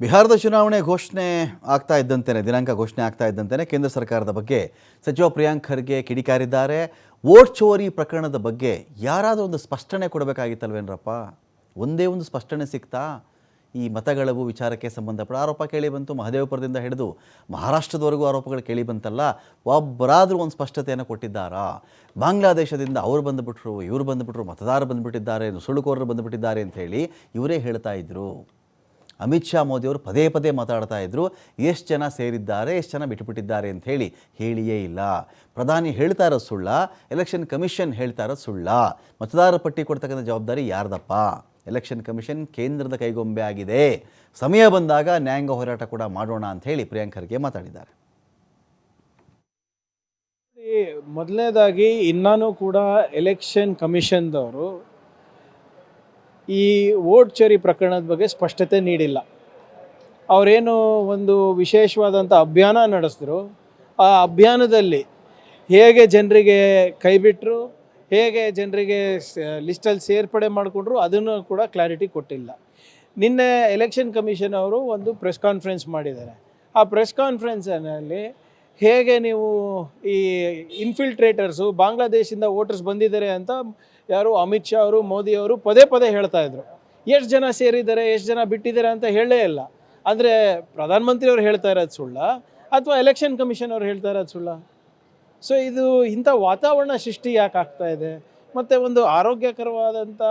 ಬಿಹಾರದ ಚುನಾವಣೆ ಘೋಷಣೆ ಆಗ್ತಾ ಇದ್ದಂತೆಯೇ ದಿನಾಂಕ ಘೋಷಣೆ ಆಗ್ತಾ ಇದ್ದಂತೆಯೇ ಕೇಂದ್ರ ಸರ್ಕಾರದ ಬಗ್ಗೆ ಸಚಿವ ಪ್ರಿಯಾಂಕ್ ಖರ್ಗೆ ಕಿಡಿಕಾರಿದ್ದಾರೆ. ವೋಟ್ ಚೋರಿ ಪ್ರಕರಣದ ಬಗ್ಗೆ ಯಾರಾದರೂ ಒಂದು ಸ್ಪಷ್ಟನೆ ಕೊಡಬೇಕಾಗಿತ್ತಲ್ವೇನ್ರಪ್ಪ ಒಂದೇ ಒಂದು ಸ್ಪಷ್ಟನೆ ಸಿಗ್ತಾ ಈ ಮತಗಳವು ವಿಚಾರಕ್ಕೆ ಸಂಬಂಧಪಟ್ಟ ಆರೋಪ ಕೇಳಿ ಬಂತು, ಮಹದೇವಪುರದಿಂದ ಹಿಡಿದು ಮಹಾರಾಷ್ಟ್ರದವರೆಗೂ ಆರೋಪಗಳು ಕೇಳಿ ಬಂತಲ್ಲ, ಒಬ್ಬರಾದರೂ ಒಂದು ಸ್ಪಷ್ಟತೆಯನ್ನು ಕೊಟ್ಟಿದ್ದಾರಾ? ಬಾಂಗ್ಲಾದೇಶದಿಂದ ಅವ್ರು ಬಂದುಬಿಟ್ರು, ಇವರು ಬಂದುಬಿಟ್ರು, ಮತದಾರರು ಬಂದುಬಿಟ್ಟಿದ್ದಾರೆ, ನುಸುಳುಕೋರರು ಬಂದುಬಿಟ್ಟಿದ್ದಾರೆ ಅಂತ ಹೇಳಿ ಇವರೇ ಹೇಳ್ತಾ ಇದ್ರು. ಅಮಿತ್ ಶಾ ಮೋದಿಯವರು ಪದೇ ಪದೇ ಮಾತಾಡ್ತಾ ಇದ್ದರು ಎಷ್ಟು ಜನ ಸೇರಿದ್ದಾರೆ, ಎಷ್ಟು ಜನ ಬಿಟ್ಟುಬಿಟ್ಟಿದ್ದಾರೆ ಅಂತ ಹೇಳಿ ಹೇಳಿಯೇ ಇಲ್ಲ. ಪ್ರಧಾನಿ ಹೇಳ್ತಾ ಇರೋ ಸುಳ್ಳ ಎಲೆಕ್ಷನ್ ಕಮಿಷನ್ ಹೇಳ್ತಾ ಇರೋದು ಸುಳ್ಳ. ಮತದಾರರ ಪಟ್ಟಿ ಕೊಡ್ತಕ್ಕಂಥ ಜವಾಬ್ದಾರಿ ಯಾರ್ದಪ್ಪ? ಎಲೆಕ್ಷನ್ ಕಮಿಷನ್ ಕೇಂದ್ರದ ಕೈಗೊಂಬೆ ಆಗಿದೆ. ಸಮಯ ಬಂದಾಗ ನ್ಯಾಯಾಂಗ ಹೋರಾಟ ಕೂಡ ಮಾಡೋಣ ಅಂತ ಹೇಳಿ ಪ್ರಿಯಾಂಕ್ ಖರ್ಗೆ ಮಾತಾಡಿದ್ದಾರೆ. ಮೊದಲನೇದಾಗಿ ಇನ್ನೂ ಕೂಡ ಎಲೆಕ್ಷನ್ ಕಮಿಷನ್ದವರು ಈ ವೋಟ್ ಚೋರಿ ಪ್ರಕರಣದ ಬಗ್ಗೆ ಸ್ಪಷ್ಟತೆ ನೀಡಿಲ್ಲ. ಅವರೇನು ಒಂದು ವಿಶೇಷವಾದಂಥ ಅಭಿಯಾನ ನಡೆಸಿದ್ರು. ಆ ಅಭಿಯಾನದಲ್ಲಿ ಹೇಗೆ ಜನರಿಗೆ ಕೈಬಿಟ್ಟರು ಹೇಗೆ ಜನರಿಗೆ ಲಿಸ್ಟಲ್ಲಿ ಸೇರ್ಪಡೆ ಮಾಡಿಕೊಂಡ್ರು, ಅದನ್ನು ಕೂಡ ಕ್ಲಾರಿಟಿ ಕೊಟ್ಟಿಲ್ಲ. ನಿನ್ನೆ ಎಲೆಕ್ಷನ್ ಕಮಿಷನ್ ಅವರು ಒಂದು ಪ್ರೆಸ್ ಕಾನ್ಫರೆನ್ಸ್ ಮಾಡಿದ್ದಾರೆ. ಆ ಪ್ರೆಸ್ ಕಾನ್ಫರೆನ್ಸಲ್ಲಿ ಹೇಗೆ ನೀವು ಈ ಇನ್ಫಿಲ್ಟ್ರೇಟರ್ಸು ಬಾಂಗ್ಲಾದೇಶದಿಂದ ವೋಟರ್ಸ್ ಬಂದಿದ್ದಾರೆ ಅಂತ ಯಾರು ಅಮಿತ್ ಶಾ ಅವರು, ಮೋದಿ ಅವರು ಪದೇ ಪದೇ ಹೇಳ್ತಾ ಇದ್ರು. ಎಷ್ಟು ಜನ ಸೇರಿದ್ದಾರೆ, ಎಷ್ಟು ಜನ ಬಿಟ್ಟಿದ್ದಾರೆ ಅಂತ ಹೇಳೇ ಇಲ್ಲ. ಅಂದರೆ ಪ್ರಧಾನಮಂತ್ರಿ ಅವರು ಹೇಳ್ತಾ ಇರೋದು ಸುಳ್ಳ ಅಥವಾ ಎಲೆಕ್ಷನ್ ಕಮಿಷನ್ ಅವ್ರು ಹೇಳ್ತಾ ಇರೋದು ಸುಳ್ಳ? ಸೊ ಇದು ಇಂಥ ವಾತಾವರಣ ಸೃಷ್ಟಿ ಯಾಕೆ ಆಗ್ತಾ ಇದೆ? ಮತ್ತು ಒಂದು ಆರೋಗ್ಯಕರವಾದಂಥ